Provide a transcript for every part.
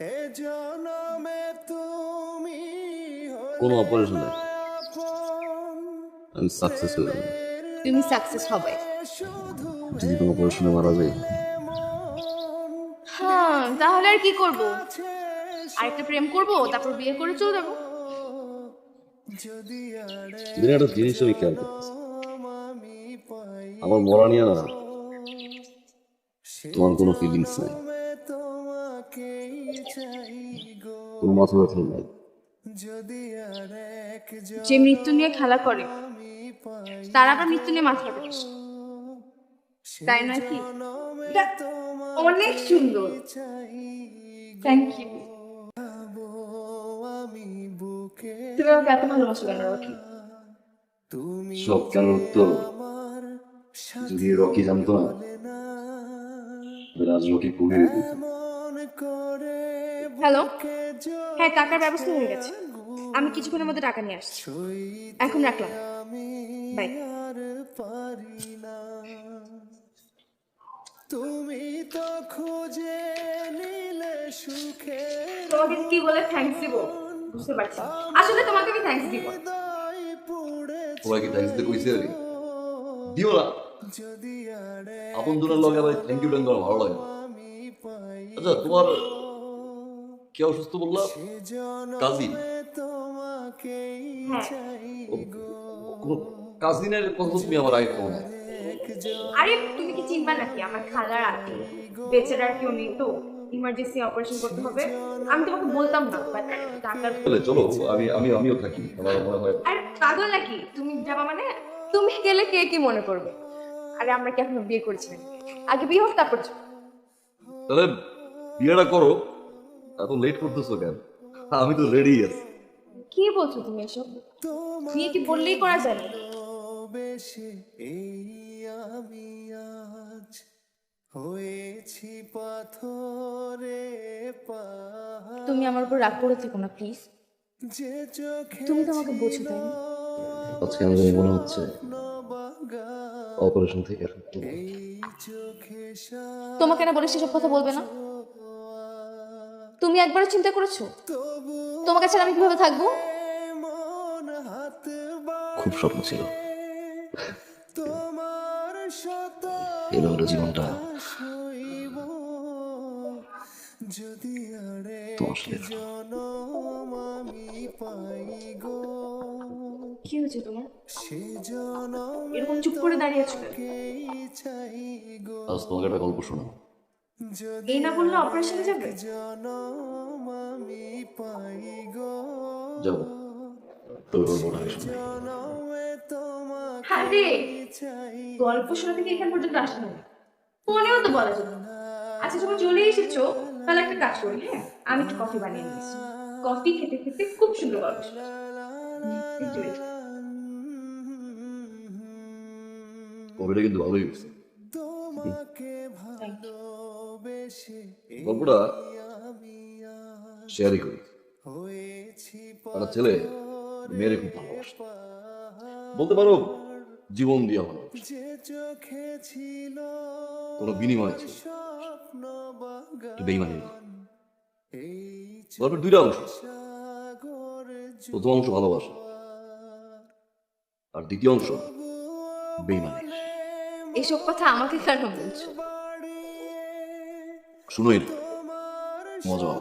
এ জনমে তুমি কোনো অপারেশন নেই। আমি সাকসেস হয়ে যাব তুমি সাকসেস হবে। যদি কোনো অপারেশনে মারা যায়। হ্যাঁ তাহলে আর কি করব? আরেকটা প্রেম করব তারপর বিয়ে করে চলে যাব। দিনে একটা জিনিস আমি খেয়াল করতেছি। আমার মরা নিয়ে না তোমার কোনো ফিলিংস নাই। কোনো নাই। যে মৃত্যু নিয়ে খেলা করে তার আবার মৃত্যু নিয়ে মাথা ব্যথা তাই নয় কি? অনেক সুন্দর। থ্যাংক ইউ বুকে তুমি আমাকে এত ভালোবাসো কেন রকি? সব কেন তো যদি রকি জানতো না আজ রকি পুড়িয়ে দিত হ্যালো হ্যাঁ টাকার ব্যবস্থা হয়ে গেছে। আমি কিছুক্ষণের মধ্যে টাকা নিয়ে আসছি। এখন রাখলাম। বাই তুমি তো খুঁজে নিলে সুখে তোমাকে কি বলে থ্যাঙ্কস দিব? বুঝতে পারছি আসলে তোমাকে আমি থ্যাঙ্কস দিব। দাই পুড়ে সবাই কি থ্যাংকস দিতে কইছে রে দিও না। যদি আর আপন জনের লগে আবার থ্যাংক ইউ ভালো লাগে আমি পাই আচ্ছা তোমার কে অসুস্থ বললা? কাজিন। কোনো কাজিনের কথা তুমি আমার আগে কো না আরে তুমি কি চিনবা নাকি? আমার খালার আন্টি বেচারা আর কেউ নেই তো। ইমার্জেন্সি অপারেশন করতে হবে। আমি তোমাকে বলতাম না বাট টাকার বলে চলো আমি আমি আমিও থাকি। আমার মনে হয় আরে পাগল নাকি? তুমি যাবা মানে? তুমি গেলে কে কি মনে করবে? আরে আমরা কি এখনও বিয়ে করেছি? আগে বিয়ে হোক তারপর। তাহলে বিয়েটা করো। এত লেট করতেছো কেন? আমি তো রেডি আছি কি বলছো তুমি এসব? বিয়ে কি বললেই করা যায়? বেশি এই আমি আজ হয়েছি পাথরে তুমি আমার উপর রাগ করে থেকো না প্লিজ যে চোখে তুমি তো আমাকে বোঝো তাই না? আজকে আমার জানি মনে হচ্ছে অপারেশন থেকে তোমাকে না বলে সেসব কথা বলবে না? তুমি একবারও চিন্তা করেছ? তোমার কাছে আমি কীভাবে থাকব? খুব স্বপ্ন ছিল। তোমার শত এভাবে জীবনটা যদি আরে তোমার সাথে আমি পাই গো কি হয়েছে তোমার? এরকম চুপ করে দাঁড়িয়ে আছো চাই গো আজ তোমাকে একটা গল্প শোনো যদি এই না বললে অপারেশনে যাবে? তোর আরে গল্প শোনা থেকে এখান পর্যন্ত আসতে হবে ফোনেও তো বলা না। আচ্ছা যখন চলে এসেছ তাহলে একটা কাজ করি হ্যাঁ? আমি একটু কফি বানিয়ে নিয়েছি। কফি খেতে খেতে খুব সুন্দর গল্প শোনা। কবিটা কিন্তু ভালোই হয়েছে। তোমাকে গল্পটা শেয়ারই করি। একটা ছেলে, মেয়েরে খুব ভালোবাসে। বলতে পারো, জীবন দিয়ে ভালোবাসে। যে চোখে ছিল কোনো বিনিময় ছিল বেইমানি গল্পের দুইটা অংশ। প্রথম অংশ ভালোবাসা, আর দ্বিতীয় অংশ বেইমানি এসব কথা আমাকে কেন বলছো? শুনোই মজা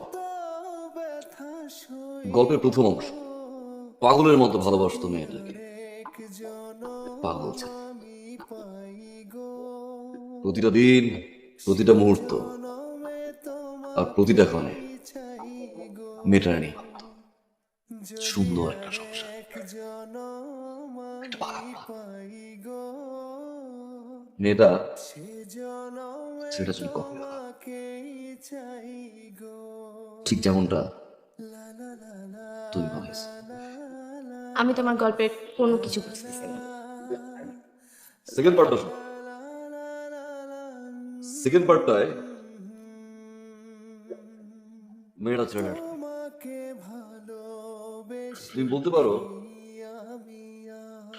গল্পের প্রথম অংশ, পাগলের মতো ভালোবাসত মেয়েটাকে পাগল প্রতিটা দিন, প্রতিটা মুহূর্ত, আর প্রতিটা ক্ষণে মেয়েটা নিয়ে ভাবতো। সুন্দর একটা সংসার। মেয়েটা সেটা যদি কখনো। ঠিক যেমনটা তুমি ভাবিস। আমি তোমার গল্পের কোনো কিছু বুঝতেছি না। সেকেন্ড পার্টটা শোন সেকেন্ড পার্টটায় ছেড়ে তুমি বলতে পারো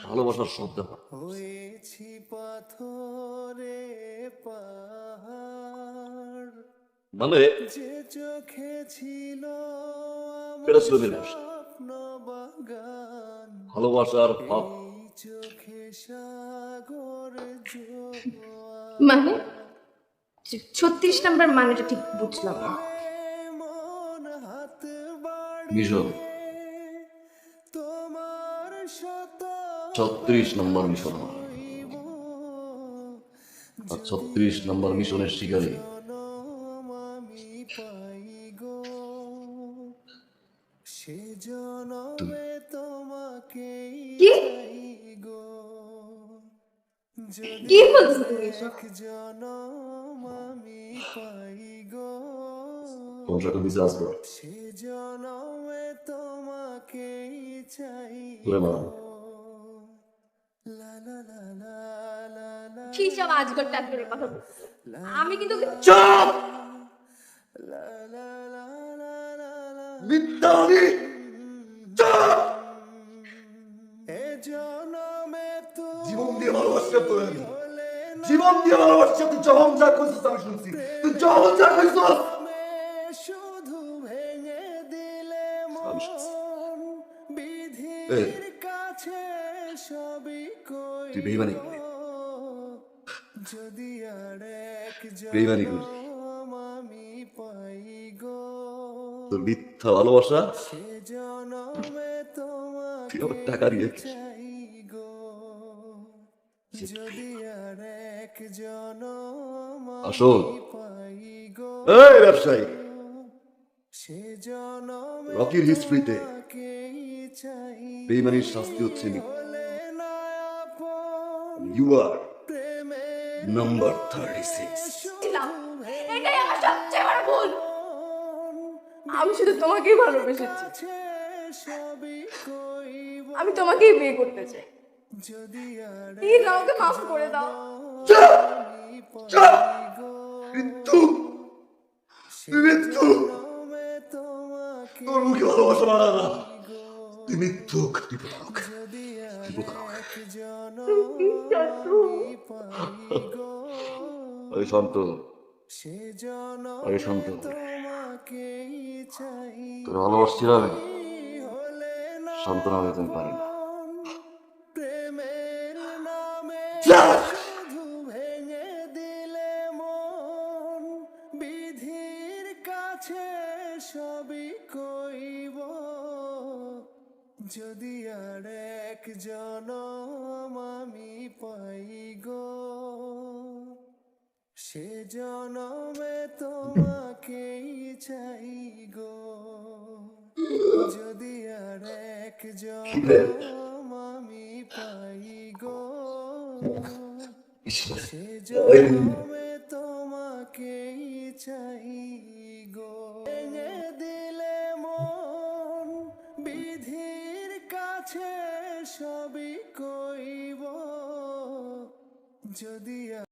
ভালোবাসার শব্দ হয়েছি পাথরে মানে এটা ছিল বাগান ভালোবাসার ভাব। মানে? ছত্রিশ নাম্বার মানেটা ঠিক বুঝলাম না। মিশন ছত্রিশ নম্বর মিশন আর ছত্রিশ নম্বর মিশনের শিকারী। জনমে তোমাকে গো। যদি কি জনম আমি পাই গো। লা লা লা লা লা কি সব আজগর টাজগরের কথা? আমি কিন্তু চুপ! এ জীবন দিয়ে ভালোবাসতে তোরে আমি জীবন দিয়ে ভালোবাসতে তুই যখন যা করছিস আমি শুনছি। তুই যখন যা করছিস শুধু ভেঙে দিলে। বিধির কাছে সবই কই তুই বেইমানি বেইমানি। মিথ্যা ভালোবাসা? টাকা দিয়ে চাই গো আর এক জনম আসল। গো এই ব্যবসায়ী। রকির হিস্ট্রিতে বেইমানির শাস্তি হচ্ছে you are number thirty six এটাই আমার সবচেয়ে বড় ভুল। আমি শুধু তোমাকেই ভালোবেসেছি। আমি তোমাকেই বিয়ে করতে চাই। প্লিজ আমাকে মাফ করে দাও। মৃত্যু। তোমাকে তোর মুখে ভালোবাসা না। তুই মিথ্যুক প্রতারক তোর ভালোবাসছিল আমি সান্ত্বনা আমি পারি না। কইব যদি আর জনম আমি পাই গো, সে জনমে তোমাকেই চাই গো। যদি আর এক জনম আমি পাই গো সে জনমে